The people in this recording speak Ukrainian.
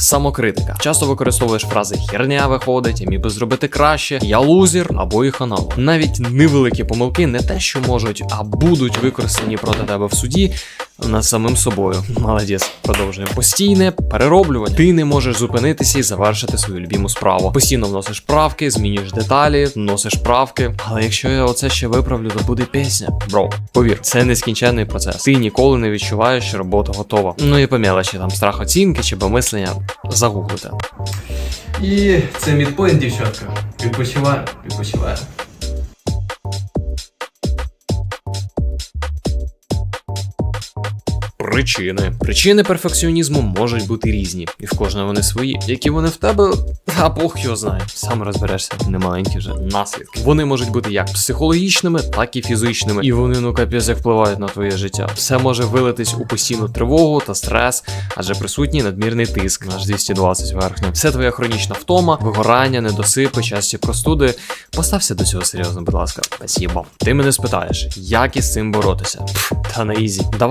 Самокритика. Часто використовуєш фрази херня виходить, міг би зробити краще, я лузер або і ханало. Навіть невеликі помилки не те, що можуть, а будуть використані проти тебе в суді над самим собою. Молодець, продовжуємо. Постійне перероблювання. Ти не можеш зупинитися і завершити свою любіму справу. Постійно вносиш правки, змінюєш деталі, вносиш правки. Але якщо я оце ще виправлю, то буде пісня. Бро, повір, це нескінченний процес. Ти ніколи не відчуваєш, що робота готова. Ну і по мелочі, там страх оцінки чи помислення загуглите. І це мідпоінт, дівчатка. Відпочиває, відпочиває. Причини. Причини перфекціонізму можуть бути різні, і в кожного вони свої. Які вони в тебе, а Бог його знає. Сам розберешся, не маленькі вже наслідки. Вони можуть бути як психологічними, так і фізичними. І вони ну капець як впливають на твоє життя. Все може вилитись у постійну тривогу та стрес, адже присутній надмірний тиск, наш 220 верхня. Все твоя хронічна втома, вигорання, недосипи, часті простуди. Постався до цього серйозно, будь ласка. Спасибо. Ти мене спитаєш, як із цим боротися? Пф, та на ізі. Давай.